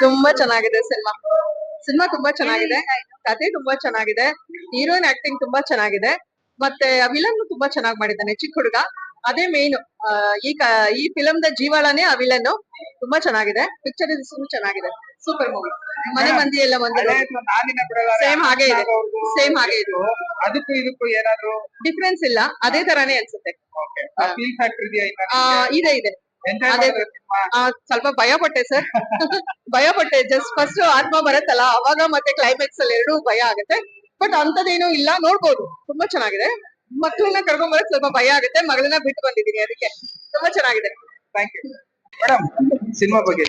ತುಂಬಾ ಚೆನ್ನಾಗಿದೆ cinema. Cinema ತುಂಬಾ ಚೆನ್ನಾಗಿದೆ. ಕತೆ ತುಂಬಾ ಚೆನ್ನಾಗಿದೆ. ಹೀರೋಯಿನ್ ಆಕ್ಟಿಂಗ್ ತುಂಬಾ ಚೆನ್ನಾಗಿದೆ. ಮತ್ತೆ ವಿಲನ್ ತುಂಬಾ ಚೆನ್ನಾಗಿ ಮಾಡಿದ್ದಾನೆ ಚಿಕ್ಕ ಹುಡುಗ. ಅದೇ ಮೇನ್ ಈ ಈ ಫಿಲಮ್ ದ ಜೀವಾಳನೇ ಆ ವಿಲನ್ ತುಂಬಾ ಚೆನ್ನಾಗಿದೆ. ಪಿಕ್ಚರ್ ಚೆನ್ನಾಗಿದೆ. ಸೂಪರ್ ಮೂವಿ ಮನೆ ಮಂದಿ ಎಲ್ಲ ಸೇಮ್ ಹಾಗೆ ಇದೆ. ಸೇಮ್ ಹಾಗೆ ಇದೆ. ಅದಕ್ಕೂ ಇದಕ್ಕೂ ಏನಾದ್ರು ಡಿಫ್ರೆನ್ಸ್ ಇಲ್ಲ. ಅದೇ ತರಾನೇ ಅನ್ಸುತ್ತೆ. ಇದೆ ಇದೆ. ಸ್ವಲ್ಪ ಭಯ ಪಟ್ಟೆ ಸರ್ ಭಯ ಪಟ್ಟೆ. ಜಸ್ಟ್ ಫಸ್ಟ್ ಆತ್ಮ ಬರುತ್ತಲ್ಲ ಅವಾಗ ಮತ್ತೆ ಕ್ಲೈಮ್ಯಾಕ್ಸ್ ಅಲ್ಲಿ ಎರಡು ಭಯ ಆಗುತ್ತೆ. ಬಟ್ ಅಂತದೇನು ಇಲ್ಲ ನೋಡ್ಬೋದು. ತುಂಬಾ ಚೆನ್ನಾಗಿದೆ. ಮಕ್ಕಳನ್ನ ಕರ್ಕೊಂಡ್ ಬರೋದು ಸ್ವಲ್ಪ ಭಯ ಆಗುತ್ತೆ. ಮಗಳನ್ನ ಬಿಟ್ಟು ಬಂದಿದ್ದೀನಿ ಅದಕ್ಕೆ. ತುಂಬಾ ಚೆನ್ನಾಗಿದೆ. ಥ್ಯಾಂಕ್ ಯು ಮೇಡಮ್ ಸಿನಿಮಾ ಬಗ್ಗೆ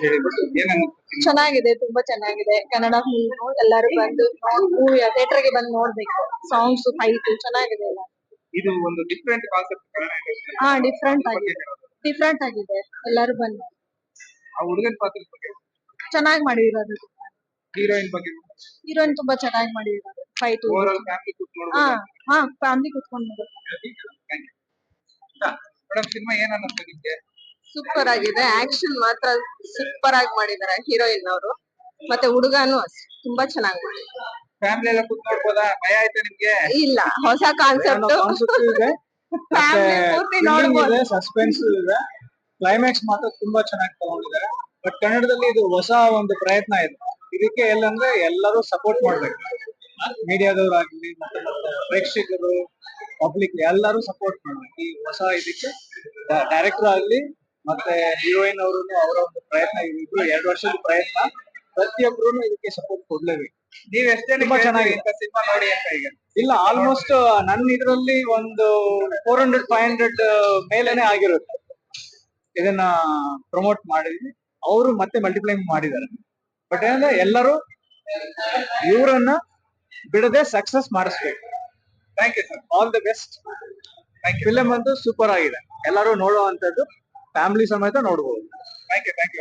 ಚೆನ್ನಾಗಿದೆ ತುಂಬಾ ಚೆನ್ನಾಗಿದೆ. ಕನ್ನಡ ಫಿಲ್ಮ್ ಎಲ್ಲರೂ ಬಂದು ಮೂವಿ ಥಿಯೇಟರ್ಗೆ ಬಂದು ನೋಡ್ಬೇಕು. ಸಾಂಗ್ಸ್ ಫೈಟ್ ಚೆನ್ನಾಗಿದೆ ಎಲ್ಲ. ಇದು ಒಂದು ಡಿಫ್ರೆಂಟ್ ಕಾನ್ಸೆಪ್ಟ್ ಕನ್ನಡ. ಹಾ ಡಿಫ್ರೆಂಟ್ ಆಗಿದೆ. ಡಿಫ್ರೆಂಟ್ ಆಗಿದೆ. ಎಲ್ಲರೂ ಬಂದು. ಆ ಹುಡುಗನ ಪಾತ್ರದ ಬಗ್ಗೆ? ಚೆನ್ನಾಗಿ ಮಾಡಿರೋದು. ಹೀರೋಯಿನ್ ಬಗ್ಗೆ? ಹೀರೋಯಿನ್ ತುಂಬಾ ಚೆನ್ನಾಗಿ ಮಾಡಿರೋದು. ಫೈಟ್ ಓವರ್ ಆಲ್ ಫ್ಯಾಮಿಲಿ ಹಾ ಹಾ ಫ್ಯಾಮಿಲಿ ಕುತ್ಕೊಂಡು ಮೇಡಮ್ ಸಿನಿಮಾ ಏನ್ ಅನ್ನಿಸ್ತು ನಿಮ್ಗೆ? ಸೂಪರ್ ಆಗಿದೆ. ಆಕ್ಷನ್ ಮಾತ್ರ ಸೂಪರ್ ಆಗಿ ಮಾಡಿದ್ದಾರೆ ಹೀರೋಯಿನ್ ಅವರು ಮತ್ತೆ ಹುಡುಗನು ತುಂಬಾ ಚೆನ್ನಾಗಿ ಮಾಡಿದ್ದಾರೆ. ಫ್ಯಾಮಿಲಿ ಎಲ್ಲ ಕುತ್ಕೊಳ್ಬೋದಾ? ಭಯ ಆಯ್ತಾ ನಿಮ್ಗೆ? ಇಲ್ಲ ಹೊಸ ಕಾನ್ಸೆಪ್ಟ್ ಇದೆ. ಇದೆ ಸಸ್ಪೆನ್ಸ್ ಇದೆ ಕ್ಲೈಮ್ಯಾಕ್ಸ್ ಮಾತ್ರ ತುಂಬಾ ಚೆನ್ನಾಗಿ ತಗೊಂಡಿದ್ದಾರೆ. ಬಟ್ ಕನ್ನಡದಲ್ಲಿ ಇದು ಹೊಸ ಒಂದು ಪ್ರಯತ್ನ ಇದೆ. ಇದಕ್ಕೆ ಎಲ್ಲಂದ್ರೆ ಎಲ್ಲರೂ ಸಪೋರ್ಟ್ ಮಾಡ್ಬೇಕು. ಮೀಡಿಯಾದವರಾಗ್ಲಿ ಮತ್ತೆ ಮತ್ತೆ ಪ್ರೇಕ್ಷಕರು ಪಬ್ಲಿಕ್ ಎಲ್ಲರೂ ಸಪೋರ್ಟ್ ಮಾಡ್ಬೇಕು. ಈ ಹೊಸ ಇದಕ್ಕೆ ಡೈರೆಕ್ಟರ್ ಆಗ್ಲಿ ಮತ್ತೆ ಹೀರೋಯಿನ್ ಅವರು ಅವರ ಒಂದು ಪ್ರಯತ್ನ ಇದ್ರು ಎರಡು ವರ್ಷದ ಪ್ರಯತ್ನ. ಪ್ರತಿಯೊಬ್ರು ಇದಕ್ಕೆ ಸಪೋರ್ಟ್ ಕೊಡ್ಲೇಬೇಕು. ನೀವ್ ಎಷ್ಟೇ ಚೆನ್ನಾಗಿ ತುಂಬಾ ಚೆನ್ನಾಗಿದೆ. ಸಿನಿಮಾ ನೋಡಿ ಅಂತ ಈಗ? ಇಲ್ಲ ಆಲ್ಮೋಸ್ಟ್ ನನ್ನ ಇದರಲ್ಲಿ ಒಂದು ಫೋರ್ ಹಂಡ್ರೆಡ್ ಫೈವ್ ಹಂಡ್ರೆಡ್ ಮೇಲೇನೆ ಆಗಿರುತ್ತೆ. ಇದನ್ನ ಪ್ರಮೋಟ್ ಮಾಡಿದ್ವಿ. ಅವರು ಮತ್ತೆ ಮಲ್ಟಿಪ್ಲೈ ಮಾಡಿದ್ದಾರೆ. ಬಟ್ ಏನಂದ್ರೆ ಎಲ್ಲರೂ ಇವರನ್ನ ಬಿಡದೆ ಸಕ್ಸಸ್ ಮಾಡಿಸ್ಬೇಕು. Thank you sir all the best film ಅಂತೂ ಸೂಪರ್ ಆಗಿದೆ. ಎಲ್ಲರೂ ನೋಡುವಂಥದ್ದು ಫ್ಯಾಮಿಲಿ ಸಮೇತ ನೋಡ್ಬೋದು. Thank you thank you